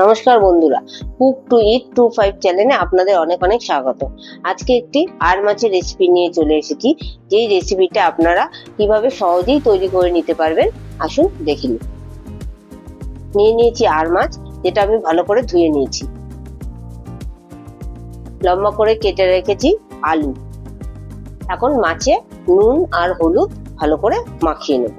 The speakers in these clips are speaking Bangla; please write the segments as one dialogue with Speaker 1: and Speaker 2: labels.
Speaker 1: নমস্কার বন্ধুরা cook to eat two five চ্যানেলে আপনাদের অনেক অনেক স্বাগত। আজকে একটি আর মাছের রেসিপি নিয়ে চলে এসেছি, যেই রেসিপিটা আপনারা কীভাবে সহজেই তৈরি করে নিতে পারবেন, আসুন দেখে নিন নিয়ে নিয়েছি আর মাছ, যেটা আমি ভালো করে ধুয়ে নিয়েছি। লম্বা করে কেটে রেখেছি আলু। এখন মাছে নুন আর হলুদ ভালো করে মাখিয়ে নেব।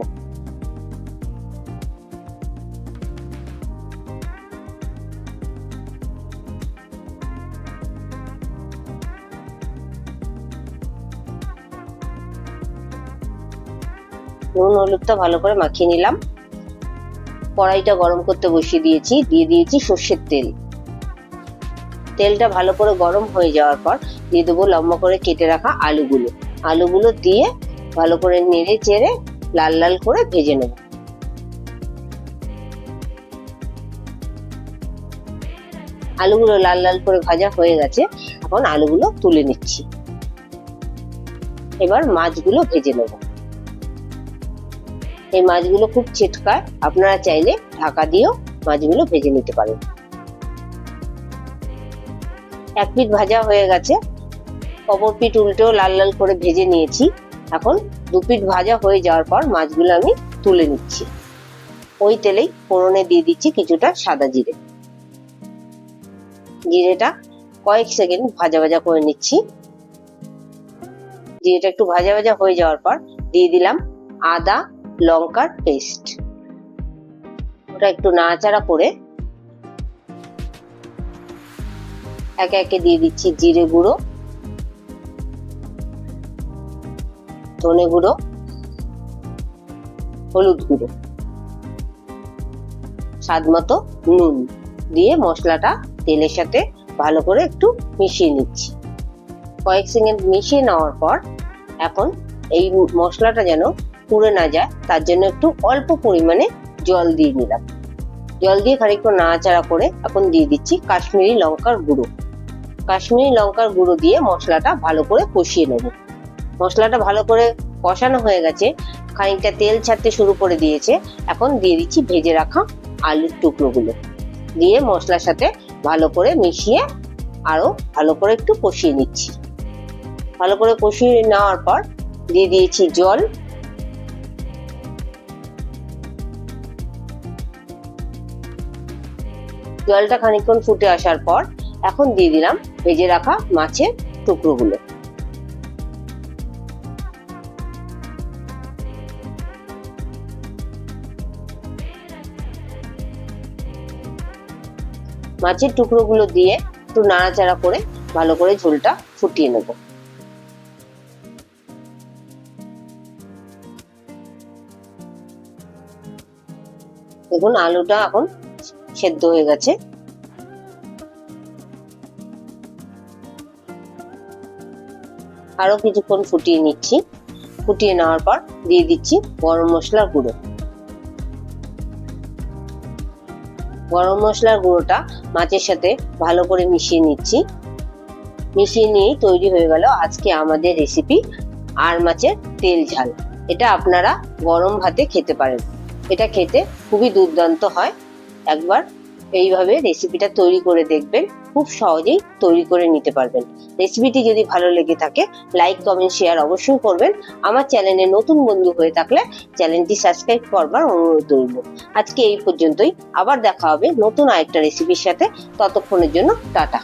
Speaker 1: নুন, হলুদটা ভালো করে মাখিয়ে নিলাম। কড়াইটা গরম করতে বসিয়ে দিয়েছি, দিয়ে দিয়েছি সর্ষের তেল। তেলটা ভালো করে গরম হয়ে যাওয়ার পর দিয়ে দেবো লম্বা করে কেটে রাখা আলুগুলো। আলুগুলো দিয়ে ভালো করে নেড়ে চেড়ে লাল লাল করে ভেজে নেব। আলুগুলো লাল লাল করে ভাজা হয়ে গেছে, এখন আলুগুলো তুলে নিচ্ছি। এবার মাছগুলো ভেজে নেব। এই মাছগুলো খুব চেটকায় আপনারা চাইলে ঢাকা দিয়েও মাছগুলো ভেজে নিতে পারেন। এক পিঠ ভাজা হয়ে গেছে। অপর পিঠ উল্টেও লাল লাল করে ভেজে নিয়েছি। এখন দু পিঠ ভাজা হয়ে যাওয়ার পর মাছগুলো আমি তুলে নিচ্ছি। ওই তেলেই ফোড়নে দিয়ে দিচ্ছি কিছুটা সাদা জিরে। জিরেটা কয়েক সেকেন্ড ভাজা ভাজা করে নিচ্ছি। জিরেটা একটু ভাজা ভাজা হয়ে যাওয়ার পর দিয়ে দিলাম আদা লঙ্কার পেস্ট। ওটা একটু নাড়াচাড়া করে একে একে দিয়ে দিচ্ছি জিরে গুঁড়ো, ধনে গুঁড়ো, হলুদ গুঁড়ো। স্বাদ মতো নুন দিয়ে মশলাটা তেলের সাথে ভালো করে একটু মিশিয়ে নিচ্ছি। কয়েক সেকেন্ড মিশিয়ে নেওয়ার পর এখন এই মশলাটা যেন পুড়ে না যায়, তার জন্য একটু অল্প পরিমাণে জল দিয়ে নিলাম। জল দিয়ে খানিকটা নাড়াচাড়া করে এখন দিয়ে দিচ্ছি কাশ্মীরি লঙ্কার গুঁড়ো। কাশ্মীরি লঙ্কার গুঁড়ো দিয়ে মশলাটা ভালো করে কষিয়ে নেব। মশলাটা ভালো করে কষানো হয়ে গেছে, খানিকটা তেল ছাড়তে শুরু করে দিয়েছে, এখন দিয়ে দিচ্ছি ভেজে রাখা আলুর টুকরোগুলো। দিয়ে মশলার সাথে ভালো করে মিশিয়ে আরও ভালো করে একটু কষিয়ে নিচ্ছি। ভালো করে কষিয়ে নেওয়ার পর দিয়ে দিয়েছি জল জলটা খানিকক্ষণ ফুটে আসার পর এখন দিয়ে দিলাম ভেজে রাখা মাছের টুকরোগুলো। মাছের টুকরোগুলো দিয়ে একটু নাড়াচাড়া করে ভালো করে ঝোলটা ফুটিয়ে নেব। দেখুন আলুটা এখন সেদ্ধ হয়ে গেছে। আরও কিছুক্ষণ ফুটিয়ে নিচ্ছি। ফুটিয়ে নেওয়ার পর দিয়ে দিচ্ছি গরম মশলার গুঁড়ো। গরম মশলার গুঁড়োটা মাছের সাথে ভালো করে মিশিয়ে নিচ্ছি। মিশিয়ে নিয়েই তৈরি হয়ে গেল আজকে আমাদের রেসিপি আর মাছের তেল ঝাল। এটা আপনারা গরম ভাতে খেতে পারেন। এটা খেতে খুবই দুর্দান্ত হয়। একবার এইভাবে রেসিপিটা তৈরি করে দেখবেন। খুব সহজেই তৈরি করে নিতে পারবেন। রেসিপিটি যদি ভালো লেগে থাকে লাইক কমেন্ট শেয়ার অবশ্যই করবেন। আমার চ্যানেলে নতুন বন্ধু হয়ে থাকলে চ্যানেলটি সাবস্ক্রাইব করবার অনুরোধ রইল। আজকে এই পর্যন্তই। আবার দেখা হবে নতুন আরেকটা রেসিপির সাথে। ততক্ষণের জন্য টাটা।